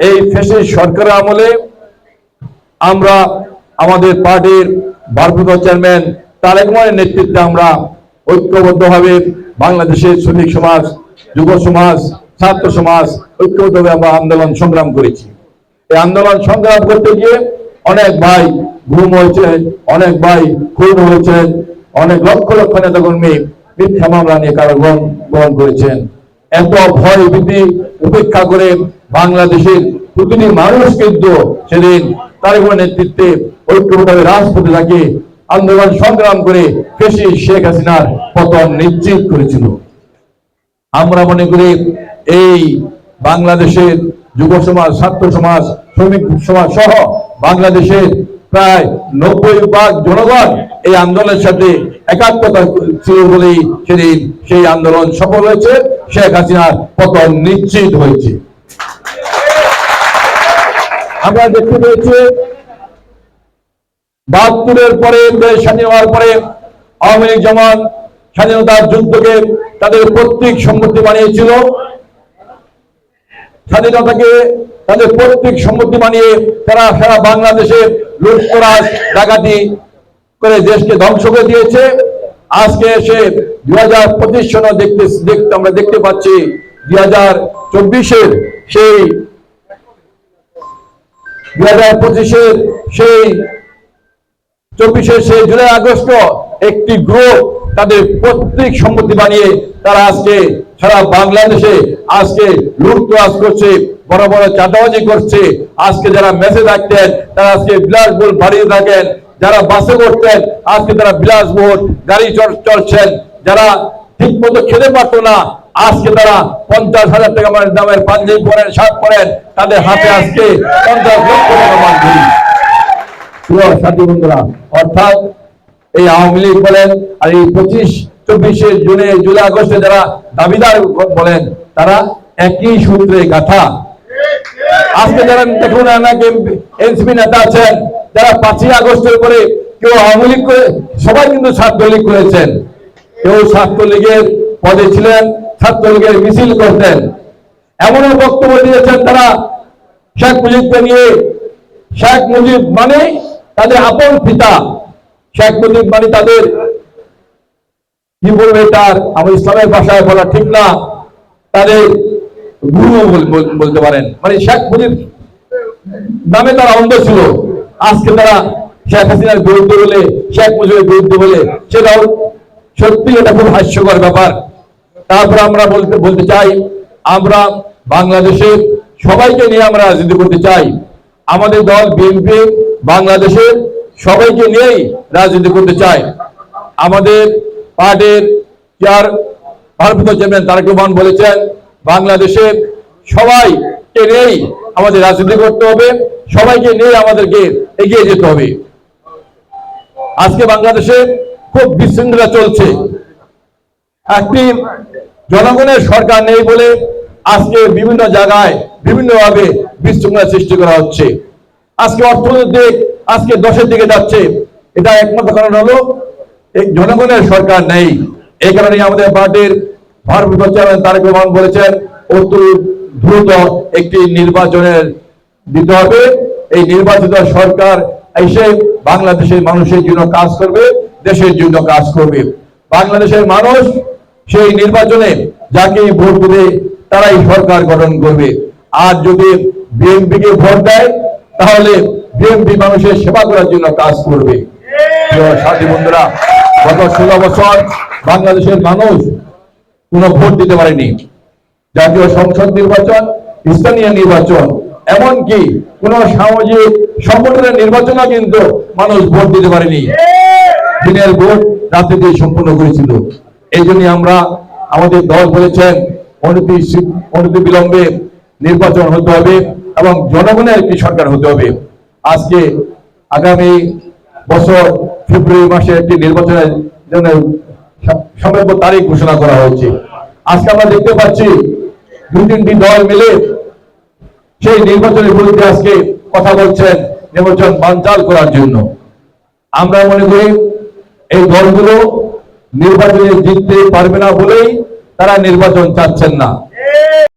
এই ফেসিস সরকারের আমলে আমরা আমাদের পার্টির ভারপ্রাপ্ত চেয়ারম্যান তারেক রহমানের নেতৃত্বে আমরা ঐক্যবদ্ধভাবে বাংলাদেশের শ্রমিক সমাজ, যুব সমাজ, ছাত্র সমাজ ঐক্যবদ্ধভাবে আমরা আন্দোলন সংগ্রাম করেছি। এই আন্দোলন সংগ্রাম করতে গিয়ে অনেক ভাই ঘুম হয়েছে, অনেক ভাই খুন হয়েছেন অনেক লক্ষ লক্ষ নেতাকর্মী মিথ্যা মামলা নিয়ে কারাগ্রহণ গ্রহণ করেছেন। এত ভয় ভীতি উপেক্ষা করে বাংলাদেশের প্রতিটি মানুষ কিন্তু সেদিন তারেক নেতৃত্বে ঐক্যভাবে রাজপথে থাকে আন্দোলন সংগ্রাম করে ফেসি শেখ হাসিনার পতন নিশ্চিত করেছিল। আমরা মনে করি এই বাংলাদেশের যুব সমাজ, ছাত্র সমাজ, শ্রমিক সমাজ সহ বাংলাদেশের প্রায় নব্বই ভাগ জনগণ এই আন্দোলনের সাথে একাত্মতা ছিল বলেই সেদিন সেই আন্দোলন সফল হয়েছে। শেখ হাসিনার পতন নিশ্চিত হয়েছে। আমরা দেখতে পেয়েছি, বাহাত্তরের পরে, দেশ স্বাধীন হওয়ার পরে আওয়ামী লীগ যেমন স্বাধীনতার যুদ্ধকে তাদের প্রত্যেক সম্মতি বানিয়েছিল স্বাধীনতাকে তাদের পৈতৃক সম্পত্তি বানিয়ে তারা সারা বাংলাদেশে লুটতরাজ, ডাকাতি করে দেশকে ধ্বংস করে দিয়েছে। আজকে এসে দুই হাজার পঁচিশ সনে দেখতে দেখতে আমরা দেখতে পাচ্ছি দুই হাজার চব্বিশের সেই দুই হাজার পঁচিশের সেই চব্বিশে সেই জুলাই আগস্ট একটি গ্রুপ তাদের প্রত্যেক সম্পত্তি বানিয়ে তারা আজকে সারা বাংলাদেশে আজকে লুট লুটতরাজ করছে, বড় বড় চাঁদাবাজি করছে। আজকে যারা মেসে থাকতেন, তারা আজকে বিলাস বিলাসবহুল বাড়িয়ে থাকেন। যারা বাসে করতেন, আজকে তারা বিলাস বিলাসবহুল গাড়ি চল- চলছেন। যারা ঠিক মতো খেতে পারতো না, আজকে তারা পঞ্চাশ হাজার টাকা মানে দামের পাঞ্জাবি পরেন, শার্ট পরেন। তাদের হাতে আজকে পঞ্চাশ লক্ষ টাকা প্রিয় সাথী বন্ধুরা, অর্থাৎ এই আওয়ামী লীগ বলেন আর এই পঁচিশ, চব্বিশে জুনে, জুলাই, আগস্টে যারা দাবিদার বলেন, তারা একই সূত্রে গাথা। আজকে যারা দেখুন এনসিপি নেতা আছেন, যারা পাঁচই আগস্টের পরে কেউ আওয়ামী লীগ করে, সবাই কিন্তু ছাত্রলীগ করেছেন। কেউ ছাত্রলীগের পদে ছিলেন, ছাত্রলীগের মিছিল করতেন। এমনও বক্তব্য দিয়েছেন তারা শেখ মুজিবকে নিয়ে। শেখ মুজিব মানে তাদের আপন পিতা। শেখ মুজিব মানে তাদের। কি বলবে তার? আমার ইসলামের ভাষায় বলা ঠিক না। তাদের গুরু বল- বল- বলতে পারেন। মানে শেখ মুজিব নামে তারা অন্ধ ছিল। আজকে তারা শেখ হাসিনার বিরুদ্ধে বলে, শেখ মুজিবের বিরুদ্ধে বলে সেটাও সত্যি এটা খুব হাস্যকর ব্যাপার। তারপর আমরা বলতে বলতে চাই, আমরা বাংলাদেশে সবাইকে নিয়ে আমরা রাজনীতি করতে চাই। আমাদের দল বিএনপি বাংলাদেশের সবাইকে নিয়েই রাজনীতি করতে চাই আমাদের পার্টির চেয়ার ভারপ্রাপ্ত চেয়ারম্যান তারেক রহমান বলেছেন, বাংলাদেশের সবাইকে নিয়েই আমাদের রাজনীতি করতে হবে, সবাইকে নিয়ে আমাদেরকে এগিয়ে যেতে হবে। আজকে বাংলাদেশে খুব বিশৃঙ্খলা চলছে। একটি জনগণের সরকার নেই বলে আজকে বিভিন্ন জায়গায় বিভিন্নভাবে বিশৃঙ্খলা সৃষ্টি করা হচ্ছে। আজকে অর্থনৈতিক আজকে দশের দিকে যাচ্ছে। এটা একমাত্র কারণ হলো জনগণের সরকার নেই। এই কারণে আমাদের পার্টির ভারপ্রাপ্ত চেয়ারম্যান তারেক রহমান বলেছেন, অতি দ্রুত একটি নির্বাচনের দিতে হবে। এই নির্বাচিত সরকার এসে বাংলাদেশের মানুষের জন্য কাজ করবে, দেশের জন্য কাজ করবে। বাংলাদেশের মানুষ সেই নির্বাচনে যাকে ভোট দেবে, তারাই সরকার গঠন করবে। আর যদি বিএনপি কে ভোট দেয়, তাহলে বিএনপি মানুষের সেবা করার জন্য কাজ করবে। সাথী বন্ধুরা, গত ষোলো বছর বাংলাদেশের মানুষ কোনো ভোট দিতে পারেনি। জাতীয় সংসদ নির্বাচন, স্থানীয় নির্বাচন, এমনকি কোন সামাজিক সংগঠনের নির্বাচনও কিন্তু মানুষ ভোট দিতে পারেনি। দিনের ভোট রাত্রিতে সম্পূর্ণ করেছিল এই জন্য আমরা আমাদের দল বলেছেন, অনতি বিলম্বে নির্বাচন হতে হবে এবং জনগণের একটি সরকার হতে হবে। আজকে আগামী বছর ফেব্রুয়ারি মাসে একটি নির্বাচনের জন্য সম্ভাব্য তারিখ ঘোষণা করা হয়েছে। আজকে আমরা দেখতে পাচ্ছি দুই তিনটি দল মিলে সেই নির্বাচনের বিরুদ্ধে আজকে কথা বলছেন নির্বাচন বানচাল করার জন্য। আমরা মনে করি এই দলগুলো নির্বাচনে জিততে পারবে না বলেই তারা নির্বাচন চাচ্ছেন না।